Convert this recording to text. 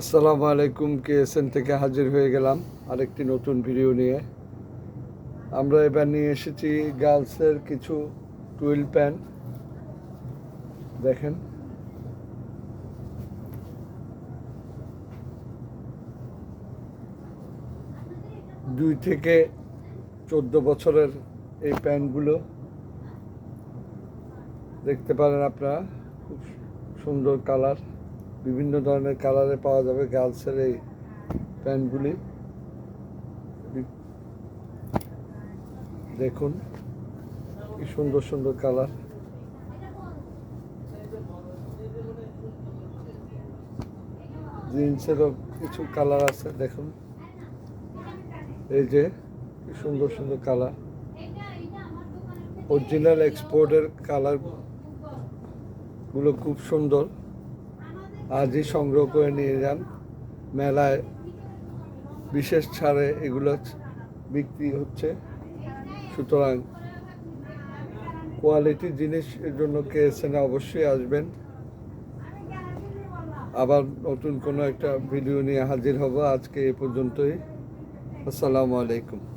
আসসালামু আলাইকুম, কেএসএন থেকে হাজির হয়ে গেলাম আরেকটি নতুন ভিডিও নিয়ে। আমরা এবার নিয়ে এসেছি গার্লসের কিছু টুইল প্যান্ট দেখেন। দুই থেকে চোদ্দ বছরের এই প্যান্টগুলো দেখতে পারেন আপনারা, খুব সুন্দর কালার। বিভিন্ন ধরনের কালারে পাওয়া যাবে গার্লসের এই প্যান্টগুলি দেখুন, কি সুন্দর সুন্দর কালার জিন্সেরও কিছু কালার আছে, দেখুন। এই যে, কি সুন্দর সুন্দর কালার অরিজিনাল এক্সপোর্টের কালারগুলো খুব সুন্দর। আজই সংগ্রহ করে নিয়ে যান। মেলায় বিশেষ ছাড়ে এগুলো বিক্রি হচ্ছে। সুতরাং কোয়ালিটি জিনিসের জন্য কেএসএনে অবশ্যই আসবেন। আবার নতুন কোনো একটা ভিডিও নিয়ে হাজির হব। আজকে এ পর্যন্তই। আসসালামু আলাইকুম।